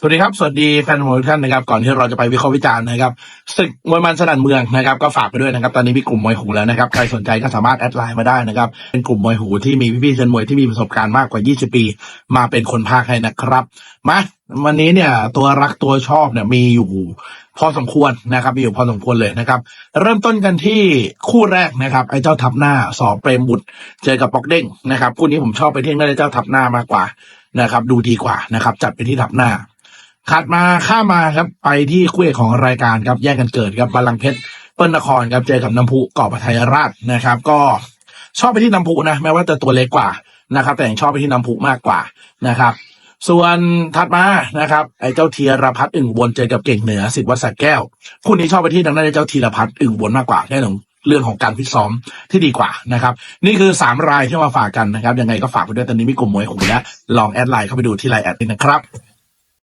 สวัสดีครับ สวัสดีแฟนมวยทุกท่านนะครับ ก่อนที่เราจะไปวิเคราะห์วิจารณ์นะครับศึกมวยมันสนั่นเมืองนะครับ ก็ฝากไปด้วยนะครับ ตอนนี้มีกลุ่มมวยหูแล้วนะครับ ใครสนใจก็สามารถแอดไลน์มาได้นะครับ เป็นกลุ่มมวยหูที่มีพี่ๆเซนมวยที่มีประสบการณ์มากกว่า 20 ปี มาเป็นคนพากให้นะครับ มาวันนี้เนี่ยตัวรักตัวชอบเนี่ยมีอยู่พอสมควรนะครับมีอยู่พอสมควรเลยนะครับ เริ่มต้นกันที่คู่แรกนะครับ ไอ้เจ้าทับหน้าสอเปรมบุตร เจอกับปอกเด้งนะครับคู่นี้ผมชอบไปเที่นั่นเจ้าทับหน้ามากกว่านะครับ ดูดีกว่านะครับ จัดไปที่ทับหน้า ถัดมาข้ามาครับไปที่คู่เอกของรายการครับแยกกันเกิดครับบาลังเพชรเปิ้ลนครครับเจอกับน้ำพุเกาะปทัยราชนะครับ ก็ชอบไปที่น้ำพุนะแม้ว่าจะตัวเล็กกว่านะครับ แต่ยังชอบไปที่น้ำพุมากกว่านะครับ ส่วนถัดมานะครับ ไอ้เจ้าธีรพัฒน์อึ่งบนเจอกับเก่งเหนือสิทธิ์วัดสรแก้วคู่นี้ชอบไปที่ทางด้านเจ้าธีรพัฒน์อึ่งบนมากกว่าแน่นอนเรื่องของการฟิตซ้อมที่ดีกว่านะครับ นี่คือสามรายที่มาฝากกันนะครับ ยังไงก็ฝากไปด้วยตอนนี้มีกลุ่มมวยหูแล้วลองแอดไลน์เข้าไปดูที่ไลน์แอดนี่นะครับ